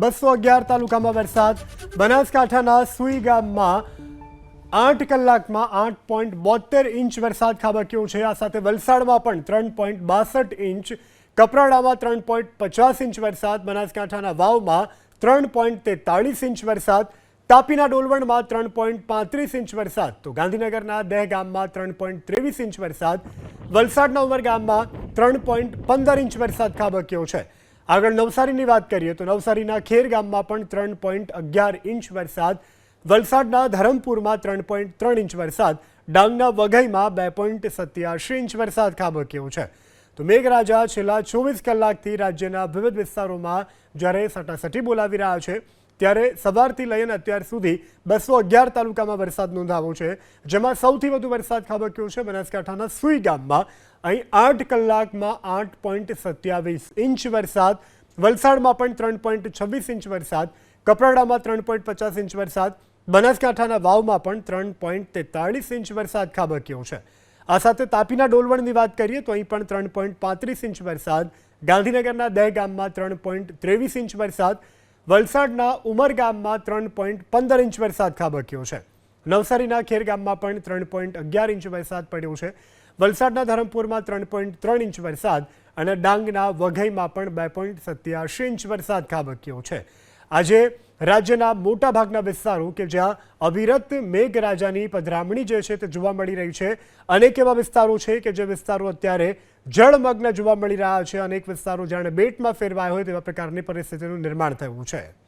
બસો અગિયાર તાલુકામાં વરસાદ. બનાસકાંઠાના સુઈ ગામમાં આઠ કલાકમાં આઠ પોઈન્ટ બોતેર ઇંચ વરસાદ ખાબક્યો છે. આ સાથે વલસાડમાં પણ ત્રણ પોઈન્ટ બાસઠ ઇંચ, કપરાડામાં ત્રણ પોઈન્ટ પચાસ ઇંચ વરસાદ, બનાસકાંઠાના વાવમાં ત્રણ પોઈન્ટ તેતાળીસ ઇંચ વરસાદ, તાપીના ડોલવણમાં ત્રણ પોઈન્ટ પાંત્રીસ ઇંચ વરસાદ, તો ગાંધીનગરના દહ ગામમાં ત્રણ પોઈન્ટ ત્રેવીસ ઇંચ વરસાદ, વલસાડના ઉમરગામમાં ત્રણ પોઈન્ટ પંદર ઇંચ વરસાદ ખાબક્યો છે. આગળ નવસારીની વાત કરીએ તો નવસારીના ખેર ગામમાં પણ ત્રણ પોઈન્ટ અગિયાર ઇંચ વરસાદ, વલસાડના ધરમપુરમાં ત્રણ પોઈન્ટ ત્રણ ઇંચ વરસાદ, ડાંગના વઘઈમાં બે પોઈન્ટ સત્યાસી ઇંચ વરસાદ ખાબક્યો છે. તો મેઘરાજા છેલ્લા ચોવીસ કલાકથી રાજ્યના વિવિધ વિસ્તારોમાં જ્યારે સટાસટી બોલાવી રહ્યા છે ત્યારે સવારથી લઈને અત્યાર સુધી બસો અગિયાર તાલુકામાં વરસાદ નોંધાવો છે, જેમાં સૌથી વધુ વરસાદ ખાબક્યો છે બનાસકાંઠાના સુઈ ગામમાં. અહીં આઠ કલાકમાં આઠ પોઈન્ટ સત્યાવીસ ઇંચ વરસાદ, વલસાડમાં પણ ત્રણ પોઈન્ટ છવ્વીસ ઇંચ વરસાદ, કપરાડામાં ત્રણ પોઈન્ટ પચાસ ઇંચ વરસાદ, બનાસકાંઠાના વાવમાં પણ ત્રણ પોઈન્ટ તેતાળીસ ઇંચ વરસાદ ખાબક્યો છે. આ સાથે તાપીના ડોલવણની વાત કરીએ તો અહીં પણ ત્રણ પોઈન્ટ પાંત્રીસ ઇંચ વરસાદ, ગાંધીનગરના દહ ગામમાં ત્રણ પોઈન્ટ ત્રેવીસ ઇંચ વરસાદ વલસાડના ઉમર ગામમાં ત્રણ પોઈન્ટ પંદર ઇંચ વરસાદ ખાબક્યો છે. નવસારીના ખેર ગામમાં પણ ત્રણ પોઈન્ટ અગિયાર ઇંચ વરસાદ પડ્યો છે. વલસાડના ધરમપુરમાં ત્રણ પોઈન્ટ ત્રણ ઇંચ વરસાદ અને ડાંગના વઘઈમાં પણ બે પોઈન્ટ સત્યાસી ઇંચ વરસાદ ખાબક્યો છે. આજે રાજ્યના મોટાભાગના વિસ્તારો કે જ્યાં અવિરત મેઘરાજાની પધરામણી જે છે તે જોવા મળી રહી છે. અનેક એવા વિસ્તારો છે કે જે વિસ્તારો અત્યારે જળમગ્ન જોવા મળી રહ્યા છે. અનેક વિસ્તારો જાણે બેટમાં ફેરવાયા હોય તેવા પ્રકારની પરિસ્થિતિનું નિર્માણ થયું છે.